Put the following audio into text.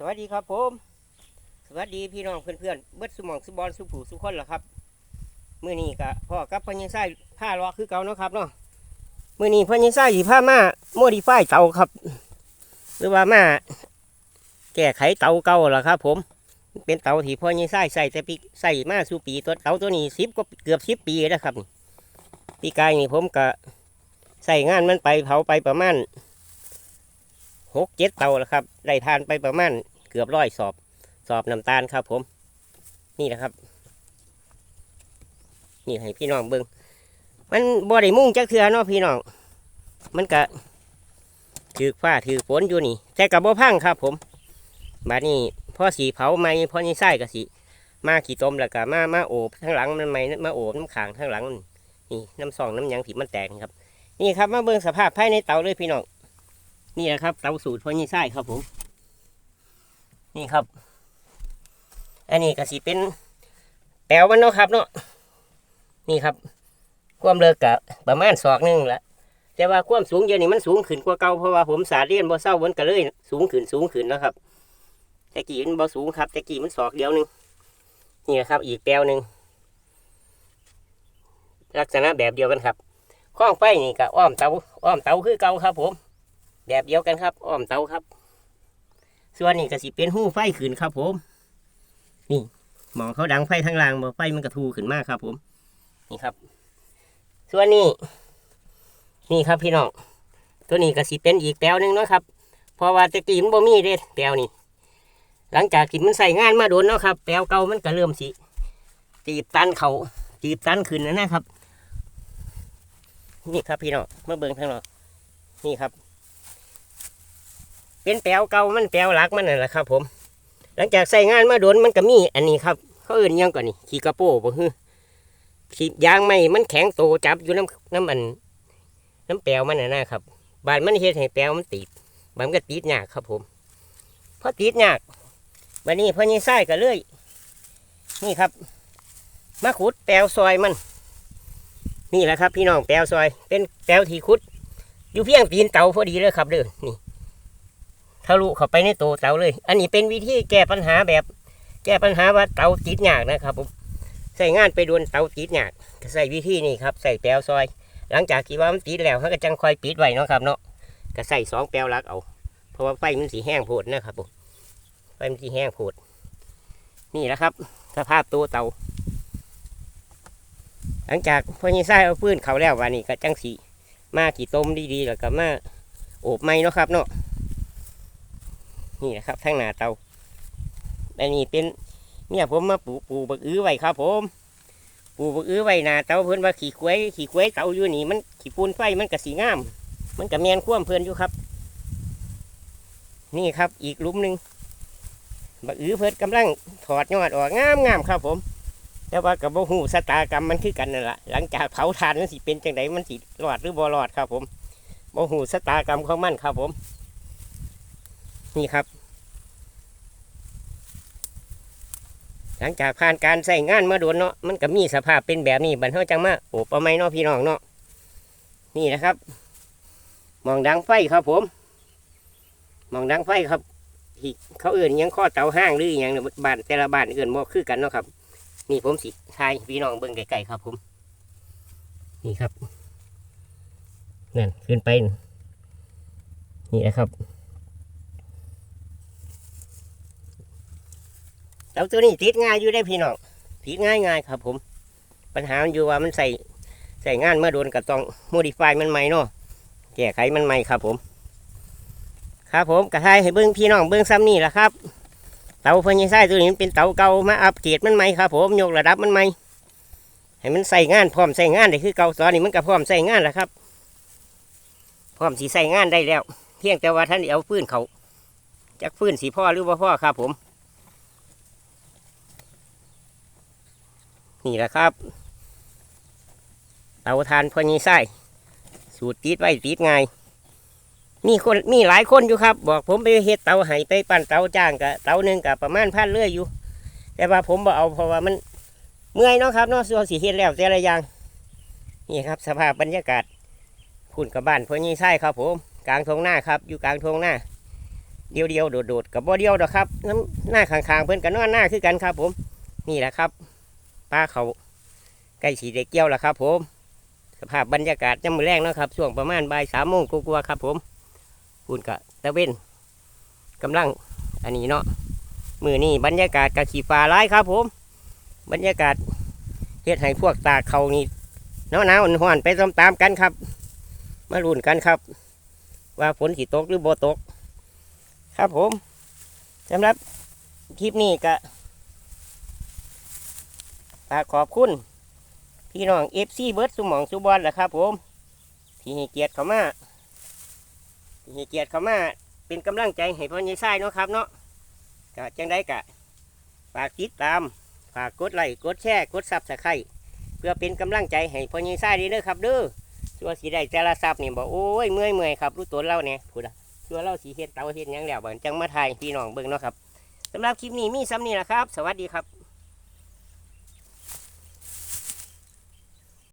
สวัสดีครับผม สวัสดีพี่น้องเพื่อนๆเบิดสมองสุบอลสุผูสุคนเหรอครับมื่อนี้กะพ่อกับพ่อยังไส้ผ้าล้อคือเก่าเนาะครับเนาะมื่อนี้พ่อยังไส้สีผ้ามาโมดิฟายเตาครับ หรือว่ามาแก้ไขเตาเก่าเหรอครับ ผม เป็นเตาที่พ่อยังไส้ใส่แต่ปีใส่มาสู่ปีตัวเตาตัวนี้สิบก็เกือบสิบปีแล้วครับปีกายนี่ผมก็ใส่งานมันไปเผาไปประมาณหกเจ็ดเตาแล้วครับ ได้ทานไปประมาณ เกือบร้อยสอบ สอบน้ำตาลครับ ผม นี่นะครับ นี่ให้พี่น้องเบิงมันบ่ได้มุ่งจักเทือเนาะพี่น้อง มันกะถือฟ้าถือฝนอยู่นี่ แต่กับบ่พังครับ ผมบาดนี้พ่อสีเผาไม้พ่อนี่ไส้กับสีมาขี่ต้มแล้วก็มามาโอบทั้งหลังมันไหม้มาโอบน้ำขางทั้งหลังนี่น้ำซองน้ำยังที่มันแตกนะครับ นี่ครับมาเบิ่งสภาพภายในเตาเลยพี่น้องนี่แหละครับเตาสูตรพ่อนี่ไส้ครับผม นี่ครับ อันนี้ก็สิเป็นแปลวันเนาะครับเนาะนี่ครับ ความเลิกกะประมาณศอกนึงละแต่ว่าความสูงเดี๋ยนี้มันสูงขึ้นกว่าเก่าเพราะว่าผมสาเรียนบ่เศร้ามันก็เลย สูงขึ้นสูงขึ้นนะครับแต่กี้มันบ่สูงครับแต่กี้มันศอกเดียวหนึงนี่นะครับ อีกแปลวหนึ่งลักษณะแบบเดียวกันครับข้องไฟนี่ก็อ้อมเตาอ้อมเตาคือเก่าครับ ผม แบบเดียวกันครับ อ้อมเตาครับ ส่วนนี้ก็สิเป็นหู้ไฟขึ้นครับผม นี่หมองเขาดังไฟทั้งล่างบ่ไฟมันกระทูขึ้นมากครับ ผม นี่ครับ ส่วนนี้ นี่ครับพี่น้องตัวนี้ก็สิเป็นอีกแปลวหนึ่งนะครับเพราะว่าตะกี้มันบ่มีเด้แปลวนี่หลังจากที่มันใส่งานมาโดนเนาะครับ แปลวเก่ามันก็เริ่มสิจีบตันเขาจีบตันขึ้นนะนะครับ นี่ครับพี่น้องเมื่อเบิ่งทางนอกนี่ครับ เป็นแปลวเก่ามันแปลวหลักมันนั่นแหละครับ ผม หลังจากใส่งานมาโดนมันก็มีอันนี้ครับเขาเอื่นยังก่อนนี่ขี้กระโป้บ่ฮือขี้ยางไม่มันแข็งโตจับอยู่น้ำน้ำอัน น้ำแปลวมันน่ะนะครับ บานมันเฮ็ดให้แปลวมันติดบานมันก็ติดยากครับ ผมพอติดยากวันนี้พอนี่ไส้ก็เลย นี่ครับมาขุดแปลวซอยมัน นี่แหละครับ พี่น้องแปลวซอย เป็นแปลวที่ขุด อยู่เพียงตีนเตาพอดีเลยครับเด้อนี่ ทะลุเข้าไปในตัวเตาเลย อันนี้เป็นวิธีแก้ปัญหาแบบ แก้ปัญหาว่าเตาติดหยากนะครับผมใส่งานไปโดนเตาติดยากก็ใส่วิธีนี้ครับใส่แปลวซอย หลังจากที่ว่ามันติดแล้วเขาก็จังคอยปิดไว้นะครับเนาะก็ใส่สองแปลวลักเอา เพราะว่าไฟมันสีแห้งโพดนะครับผมไฟมันสีแห้งโพดนี่แหละครับ สภาพตัวเตา หลังจากพอยี่ไส้เอาพื้นเขาแล้ววันนี้ก็จังสีมากี่ต้มดีๆแล้วก็มาโอบไม้เนาะครับเนาะ นี่นะครับทั้งหน้าเตาอันนี้เป็นเมียผมมาปลูกปลูกบักอื้อไว้ครับ ผมปลูกบักอื้อไว้หน้าเตาเพื่อนว่าขี่ควยขี่ควยเตาอยู่นี่มันขี่ปูนไฟมันกระสีงาม มันกระแมนคว่ำเพื่อนอยู่ครับ นี่ครับอีกลุมหนึ่งบักอื้อเพื่อนกำลังถอดยอดออกงามงามครับผม แต่ว่ากับโบหูสตากรรมมันคือกันนั่นแหละหลังจากเผาทานมันสิเป็นจังไดมันสิรอดหรือบ่รอดครับ ผมโบหูสตากรรมของมันครับผม นี่ครับ หลังจากผ่านการใส่งานมาโดนเนาะมันก็มีสภาพเป็นแบบนี้บันเทาจังมาโอบเอาไม้เนาะพี่น้องเนาะนี่นะครับ มองดังไฟครับผม มองดังไฟครับเขาเอื่นยังข้อเตาห้างหรืออหยังเนี่ยบ้านแต่ละบ้านเอื่นบ่คือกันเนาะครับ นี่ผมสิทายพี่น้องเบิ่งไกลๆครับผม นี่ครับนั่นขึ้นไปนี่นะครับ เตาตัวนี้ติดง่ายอยู่ได้พี่น้องติดง่ายง่ายครับ ผม ปัญหามันอยู่ว่ามันใส่ใส่งานเมื่อโดนกับต้องโมดิฟายมันใหม่เนาะแก้ไขมันใหม่ครับผม ครับผมกระทายให้เบิ้งพี่น้องเบิ้งซ้ำนี่แหละครับเตาเฟอร์นิเจอร์ตัวนี้เป็นเตาเก่ามาอัปเกรดมันใหม่ครับผมยกระดับมันใหม่ให้มันใส่งานพร้อมใส่งานได้คือเก่าตอนนี้มันก็พร้อมใส่งานแล้วครับ พร้อมสีใส่งานได้แล้ว เพียงแต่ว่าท่านเอาฟื้นเขาจากฟื้นสีพ่อหรือว่าพ่อครับผม นี่แหละครับเตาทานพอนีไส้สูตรติดไว้ติดไงมีคนมีหลายคนอยู่ครับ บอกผมไปเฮ็ดเตาไห้ไปปั้นเตาจ้างกับเตาหนึ่งกับประมาณพันเรื่อยอยู่ แต่ว่าผมบ่เอาเพราะว่ามันเมื่อยเนาะครับเนาะส่วนสีเฮ็ดแล้วแต่ละอย่างนี่ครับ สภาพบรรยากาศพุ่นกับบ้านพอนีไส้ครับ ผมกลางทงหน้าครับ อยู่กลางทงหน้าเดียวเดียวๆโดดๆกับบ่เดียวดอกครับน้ำหน้าข้างๆเพิ่อนกันนอนหน้าคือกันครับ ผม นี่แหละครับ ปลาเขาใกล้สีได้เกี่ยวแล้วครับ ผม สภาพบรรยากาศจะมือแรงนะครับช่วงประมาณบ่ายสามโมงกว่าๆครับ ผมคุณกะตะเวนกำลังอันนี้เนาะมือนี่บรรยากาศกะขี่ฟ้าร้ายครับ ผม บรรยากาศเฮ็ดให้พวกตาเขานี่หนาวหนาวๆหอนไปตามๆกันครับ มาลุ้นกันครับ ว่าฝนสิตกหรือบ่ตก ครับผมสำหรับคลิปนี้ก็ ฝากขอบคุณ พี่น้องเอฟซีเบิร์ดสุหมองสุบอลแหละครับผมที่ให้เกียรติเขามาที่ให้เกียรติเขามาเป็นกำลังใจให้พ่อใหญ่ไส้เนาะครับเนาะก็จังได้กะฝากติดตามฝากกดไลค์กดแชร์กดซับสไครต์เพื่อเป็นกำลังใจให้พ่อใหญ่ไส้ดีเด้อครับเด้อชัวสีได้แต่ละซับนี่บอกโอ้ยเมื่อยเมื่อยครับรู้ตัวเล่าเนี่ยพูดอะชัวเล่าสีเฮ็ดเตาเฮ็ดยังแล้วบันจังมาถ่ายพี่น้องเบิ่งเนาะครับสำหรับคลิปนี้มีซ้ำนี่แหละครับ สวัสดีครับ